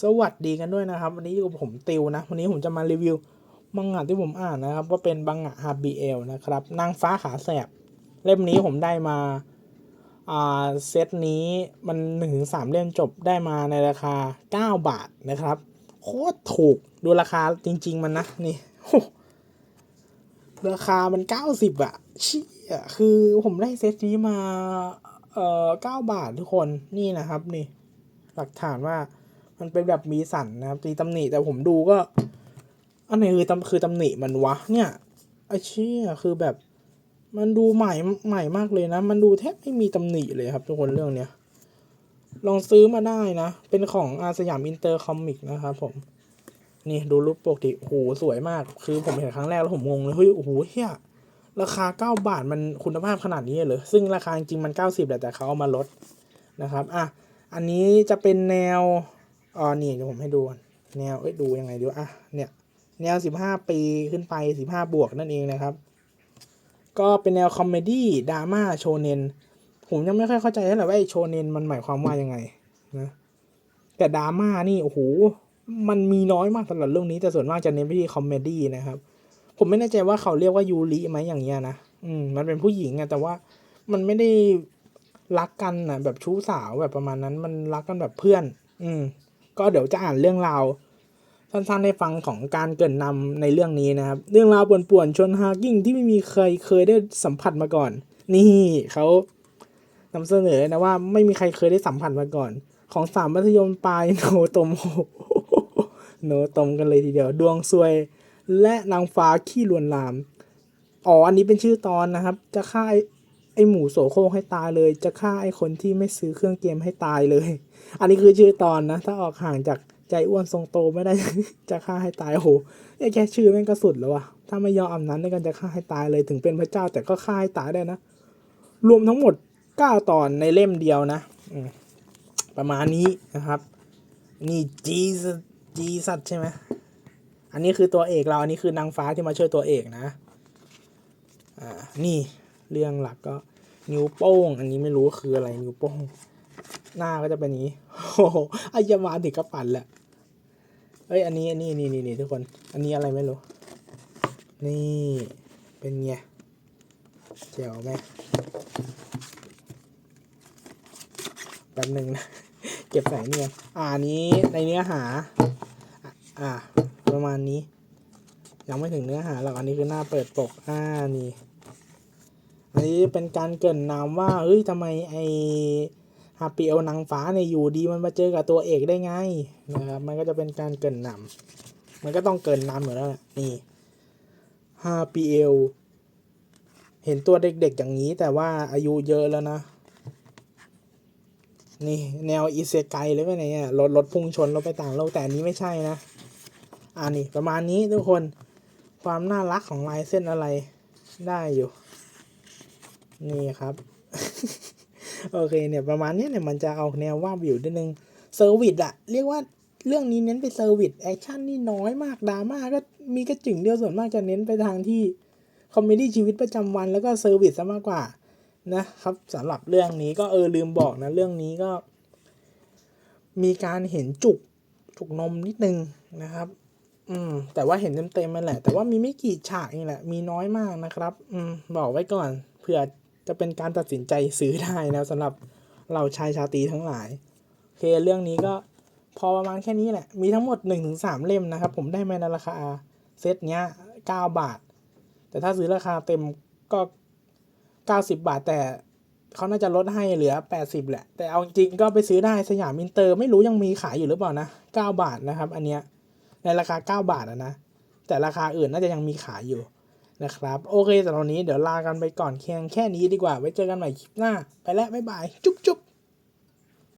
สวัสดีกันด้วยนะครับ วันนี้อยู่กับผมติวนะ วันนี้ผมจะมารีวิวมังงะที่ผมอ่านนะครับก็เป็นบังงะฮาบีเอลนะครับ นางฟ้าขาแสบ เล่มนี้ผมได้มาอ่าเซตนี้มันหนึ่งถึงสามเล่มจบได้มาในราคาเก้าบาทนะครับ โคตรถูกดูราคาจริง ๆ มันนะนี่ราคามันเก้าสิบอะเชี่ยคือผมได้เซตนี้มาเอ่อเก้าบาททุกคนนี่นะครับนี่ หลักฐานว่า มันเป็นแบบมีสันนะครับตีตำหนิแต่ผมดูก็ อันไหนคือตำคือตำหนิมันวะเนี่ยไอ้เชี่ยคือแบบ มันดูใหม่ใหม่มากเลยนะ มันดูแทบไม่มีตำหนิเลยครับ ทุกคนเรื่องเนี้ยลองซื้อมาได้นะ เป็นของอาสยามอินเตอร์คอมิกนะครับผม นี่ดูรูปปกติโอ้โหสวยมาก คือผมเห็นครั้งแรกแล้วผมงงเลยเฮ้ยโอ้โหเฮียราคาเก้าบาทมันคุณภาพขนาดนี้เลยซึ่งราคาจริงมันเก้าสิบแหละแต่เขาเอามาลดนะครับ อะ อันนี้จะเป็นแนว อ๋อนี่เดี๋ยวผมให้ดูก่อนแนวเอ้ยดูยังไงดีวะอะเนี่ยแนวสิบห้าปีขึ้นไปสิบห้าบวกนั่นเองนะครับ ก็เป็นแนวคอมเมดี้ดราม่าโชเนนผมยังไม่ค่อยเข้าใจเท่าไหร่ว่าไอโชเนนมันหมายความว่ายังไงนะแต่ดราม่านี่โอ้โหมันมีน้อยมากสำหรับเรื่องนี้แต่ส่วนมากจะเน้นไปที่คอมเมดี้นะครับ ผมไม่แน่ใจว่าเขาเรียกว่ายูริไหมอย่างเงี้ยนะอืมมันเป็นผู้หญิงอะแต่ว่ามันไม่ได้รักกันนะแบบชู้สาวแบบประมาณนั้น มันรักกันแบบเพื่อน อืม ก็เดี๋ยวจะอ่านเรื่องราวสั้นๆให้ฟังของการเกรินนำในเรื่องนี้นะครับ เรื่องราวป่วนๆชนฮากิ้งที่ไม่มีใครเคยได้สัมผัสมาก่อน นี่เขานำเสนอนะว่าไม่มีใครเคยได้สัมผัสมาก่อน ของสามมัธยมปลายโนตมโหโนตมกันเลยทีเดียว ดวงซวย และนางฟ้าขี้ลวนลามอ๋ออันนี้เป็นชื่อตอนนะครับ จะฆ่า ไอหมูโสโครกให้ตายเลย จะฆ่าไอคนที่ไม่ซื้อเครื่องเกมให้ตายเลย อันนี้คือชื่อตอนนะ ถ้าออกห่างจากใจอ้วนทรงโตไม่ได้ จะฆ่าให้ตายโอ้โหไอแค่ชื่อแม่งก็สุดแล้ววะถ้าไม่ยอมอาบน้ำด้วยกันจะฆ่าให้ตายเลยถึงเป็นพระเจ้าแต่ก็ฆ่าให้ตายได้นะ รวมทั้งหมดเก้าตอนในเล่มเดียวนะประมาณนี้นะครับ นี่จีสจีสัตใช่ไหมอันนี้คือตัวเอกเราอันนี้คือนางฟ้าที่มาช่วยตัวเอกนะ อ่า นี่ เรื่องหลักก็นิ้วโป้ง อันนี้ไม่รู้คืออะไรนิ้วโป้ง หน้าก็จะเป็นนี้โอ้โหไอยามาถึงกระปั่นแหละเอ้ยอันนี้อันนี้นี่นี่นี่ทุกคน อันนี้อะไรไม่รู้ นี่เป็นไงเจ๋วไหมแป๊บหนึ่งนะ เก็บใส่เนี่ยอ่าอันนี้ในเนื้อหา อ่า ประมาณนี้ ยังไม่ถึงเนื้อหาหรอกอันนี้คือหน้าเปิดปกอ่านี่ นนี้เป็นการเกรินนำว่าเฮ้ยทำไมไอฮาปีเอลนางฟ้าเนี่ยอยู่ดีมันมาเจอกับตัวเอกได้ไงนะครับมันก็จะเป็นการเกรินนำมันก็ต้องเกรินนำอยู่แล้วแหละนี่ฮาปีเอลเห็นตัวเด็กๆอย่างนี้แต่ว่าอายุเยอะแล้วนะ นี่แนวอิเซไกเลยไหมเนี่ยรถรถพุ่งชนรถไปต่างโลกแต่อันนี้ไม่ใช่นะอ่านี่ประมาณนี้ทุกคนความน่ารักของลายเส้นอะไรได้อยู่ นี่ครับ โอเคเนี่ยประมาณนี้เนี่ยมันจะเอาแนวว่าบอยู่นิดนึงเซอร์วิสอะเรียกว่าเรื่องนี้เน้นไปเซอร์วิสแอคชั่นนี่น้อยมากดราม่าก็มีกระจึงเดียวส่วนมากจะเน้นไปทางที่คอมเมดี้ชีวิตประจำวันแล้วก็เซอร์วิสซะมากกว่านะครับสำหรับเรื่องนี้ก็เออลืมบอกนะเรื่องนี้ก็ มีการเห็นจุกจุกนมนิดนึงนะครับ อืม แต่ว่าเห็นเต็มๆมันแหละ แต่ว่ามีไม่กี่ฉากนี่แหละ มีน้อยมากนะครับ อืม บอกไว้ก่อนเผื่อ จะเป็นการตัดสินใจซื้อได้นะสำหรับเราชายชาตรีทั้งหลายโอเคเรื่องนี้ก็พอประมาณแค่นี้แหละ มีทั้งหมด1นถึงสเล่มนะครับ ผมได้มาในราคาเซตเนี้ย 9 บาท แต่ถ้าซื้อราคาเต็มก็ 90 บาท แต่เขาน่าจะลดให้เหลือ 80 แหละ แต่เอาจริงก็ไปซื้อได้สยามอินเตอร์ ไม่รู้ยังมีขายอยู่หรือเปล่านะ 9 บาทนะครับ อันเนี้ยในราคา 9 บาทนะ แต่ราคาอื่นน่าจะยังมีขายอยู่ นะครับ โอเคสำหรับวันนี้เดี๋ยวลากันไปก่อนเพียงแค่นี้ดีกว่า ไว้เจอกันใหม่คลิปหน้า ไปแล้ว บ๊ายบาย จุ๊บจุ๊บ